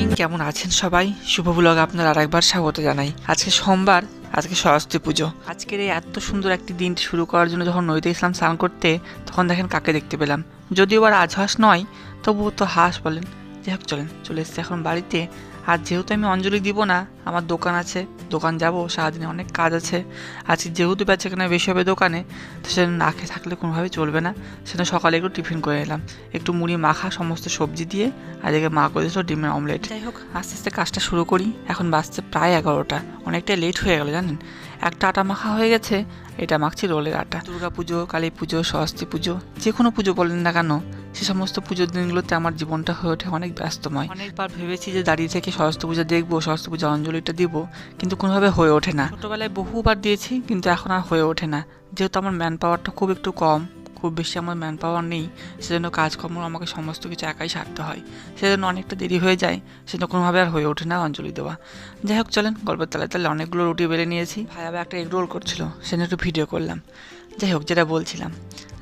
Morning, কেমন আছেন সবাই? শুভ ব্লগ আপনার আরেকবার স্বাগত জানাই। আজকে সোমবার, আজকে সরস্বতী পুজো। আজকের এই এত সুন্দর একটি দিনটি শুরু করার জন্য যখন নদীতে ইসলাম স্নান করতে, তখন দেখেন কাকে দেখতে পেলাম। যদিও আর আজ হাঁস নয়, তবুও তো হাঁস বলেন। যাই হোক চলেন চলে এসছি এখন বাড়িতে। আর যেহেতু আমি অঞ্জলি দিব না আমার দোকান আছে দোকান যাব সারাদিনে অনেক কাজ আছে। আজকে যেহেতু বেচাকেনা বেশি হবে দোকানে তো সেজন্য না খেয়ে থাকলে কোনোভাবে চলবে না। সেজন্য সকালে একটু টিফিন করে এলাম। একটু মুড়ি মাখা সমস্ত সবজি দিয়ে আর এদিকে মা করে দিয়েছিল ডিমের অমলেট। যাই হোক আস্তে আস্তে কাজটা শুরু করি। এখন বাজছে প্রায় এগারোটা। অনেকটাই লেট হয়ে গেল জানেন? একটা আটা মাখা হয়ে গেছে এটা মাখছি রোলের আটা। দুর্গা পুজো কালী পুজো সরস্বতী পুজো যে কোনো পুজো বলেন না কেন। সে সমস্ত পুজোর দিনগুলোতে আমার জীবনটা হয়ে ওঠে অনেক ব্যস্তময়। অনেকবার ভেবেছি যে দাঁড়িয়ে থেকে সরস্বতী পূজা দেখব, সরস্বতী পূজা অঞ্জলিটা দিব, কিন্তু কোনোভাবে হয়ে ওঠে না। ছোটোবেলায় বহুবার দিয়েছি, কিন্তু এখন আর হয়ে ওঠে না। যেহেতু আমার ম্যান পাওয়ারটা খুব একটু কম, খুব বেশি আমার ম্যান পাওয়ার নেই, সেজন্য কাজকর্ম আমাকে সমস্ত কিছু একাই সারতে হয়। সেজন্য অনেকটা দেরি হয়ে যায়, সেজন্য কোনোভাবে আর হয়ে ওঠে না অঞ্জলি দেওয়া। যাই হোক, চলেন গল্পের তালে তালে অনেকগুলো রুটি বেড়ে নিয়েছি। ভাই আবার একটা এগ রোল করছিল, সেজন্য একটু ভিডিও করলাম। যাই হোক, যেটা বলছিলাম।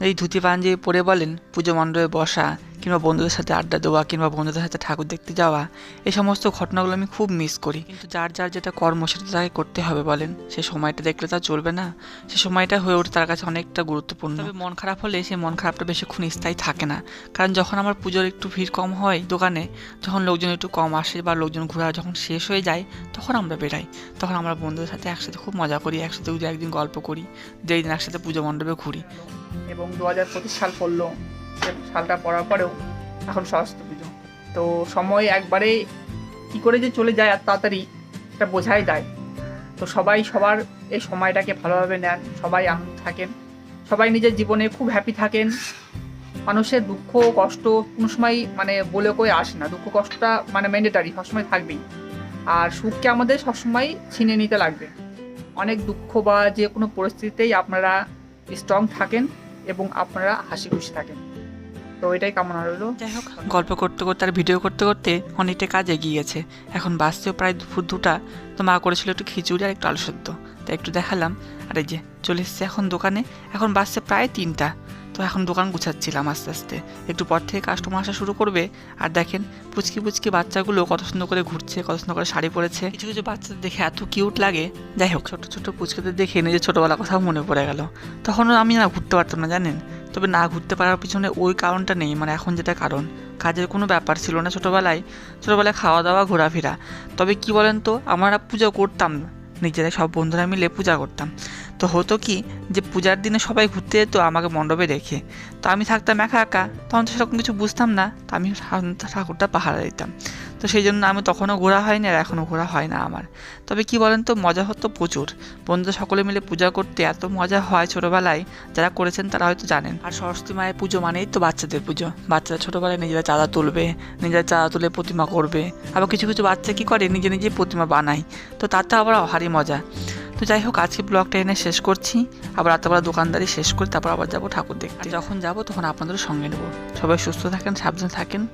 এই ধুতি পাঞ্জাবি পরে বলেন পুজো মণ্ডপে বসা। কিংবা বন্ধুদের সাথে আড্ডা দেওয়া কিংবা বন্ধুদের সাথে ঠাকুর দেখতে যাওয়া, এই সমস্ত ঘটনাগুলো আমি খুব মিস করি। কিন্তু যার যার যেটা কর্ম সেটা তাকে করতে হবে বলেন। সে সময়টা দেখলে তা চলবে না। সে সময়টা হয়ে ওঠে তার কাছে অনেকটা গুরুত্বপূর্ণ। তবে মন খারাপ হলে সে মন খারাপটা বেশিক্ষণ স্থায়ী থাকে না। কারণ যখন আমার পুজোর একটু ভিড় কম হয় দোকানে, যখন লোকজন একটু কম আসে বা লোকজন ঘোরা যখন শেষ হয়ে যায়, তখন আমরা বেরাই। তখন আমরা বন্ধুদের সাথে একসাথে খুব মজা করি, একসাথে একদিন গল্প করি যেই দিন একসাথে পুজো মণ্ডপে ঘুরি। এবং দু হাজার পঁচিশ সাল পড়ল। সালটা পড়ার পরেও এখন সরস্বতী পুজো তো সময় একবারে কী করে যে চলে যায় আর তাড়াতাড়ি সেটা বোঝাই যায়। তো সবাই সবার এই সময়টাকে ভালোভাবে নেন, সবাই আনন্দ থাকেন, সবাই নিজের জীবনে খুব হ্যাপি থাকেন। মানুষের দুঃখ, কষ্ট কোনো সময় মানে বলে কয়ে আসে না। দুঃখ, কষ্টটা মানে ম্যান্ডেটারি সবসময় থাকবেই। আর সুখকে আমাদের সবসময় ছিনে নিতে লাগবে। অনেক দুঃখ বা যে কোনো পরিস্থিতিতেই আপনারা স্ট্রং থাকেন এবং আপনারা হাসি খুশি থাকেন। তো এটাই কামনা রইল। যাই হোক, গল্প করতে করতে আর ভিডিও করতে করতে অনেকটা কাজ এগিয়ে গেছে। এখন বাসতেও প্রায় দুপুর দুটা, তো মা করেছিল একটু খিচুড়ি আর একটু আলু সেদ্ধ। তাই একটু দেখালাম। আর এই যে, চলে এসছে এখন দোকানে। এখন বাসছে প্রায় তিনটা। তো এখন দোকান গুছাচ্ছিলাম আস্তে আস্তে। একটু পর থেকে কাস্টমার আসা শুরু করবে। আর দেখেন, পুচকি পুচকি বাচ্চাগুলো কত সুন্দর করে ঘুরছে, কত সুন্দর করে শাড়ি পরেছে। কিছু কিছু বাচ্চাদের দেখে এত কিউট লাগে। যাই হোক, ছোট ছোট পুচকিদের দেখে নিজের ছোটোবেলার কথাও মনে পড়ে গেল। তখনও আমি না ঘুরতে পারতাম না, জানেন? তবে না ঘুরতে পারার পিছনে ওই কারণটা নেই মানে এখন যেটা কারণ। কাজের কোনো ব্যাপার ছিল না ছোটোবেলায়। ছোটোবেলায় খাওয়া দাওয়া ঘোরাফেরা। তবে কি বলেন তো, আমরা পূজা করতাম নিজেরা সব বন্ধুরা মিলে পূজা করতাম। তো হতো কি যে পূজার দিনে সবাই ঘুরতে যেত, আমাকে মণ্ডপে রেখে। তো আমি থাকতাম একা একা, তখন তো সেরকম কিছু বুঝতাম না, তো আমি ঠাকুরটা পাহারা দিতাম। তো সেই জন্য আমি তখনও ঘোরা হয়নি আর এখনও ঘোরা হয় না আমার। তবে কি বলেন তো, মজা হতো প্রচুর। বন্ধুরা সকলে মিলে পূজা করতে এত মজা হয় ছোটোবেলায়, যারা করেছেন তারা হয়তো জানেন। আর সরস্বতী মায়ের পুজো মানেই তো বাচ্চাদের পুজো। বাচ্চারা ছোটোবেলায় নিজেরা চাঁদা তুলবে, নিজেরা চাঁদা তুলে প্রতিমা করবে। আবার কিছু কিছু বাচ্চা কি করে, নিজে নিজে প্রতিমা বানায়। তো তাতে আবার ভারী মজা। তো যাই হোক আজকে ব্লগটা এনে শেষ করছি। আবার রাতবেলা দোকানদারি শেষ করে তারপর আবার যাব ঠাকুর দেখতে। যখন যাব তখন আপনাদের সঙ্গে নেব। সবাই সুস্থ থাকেন সাবধানে থাকেন।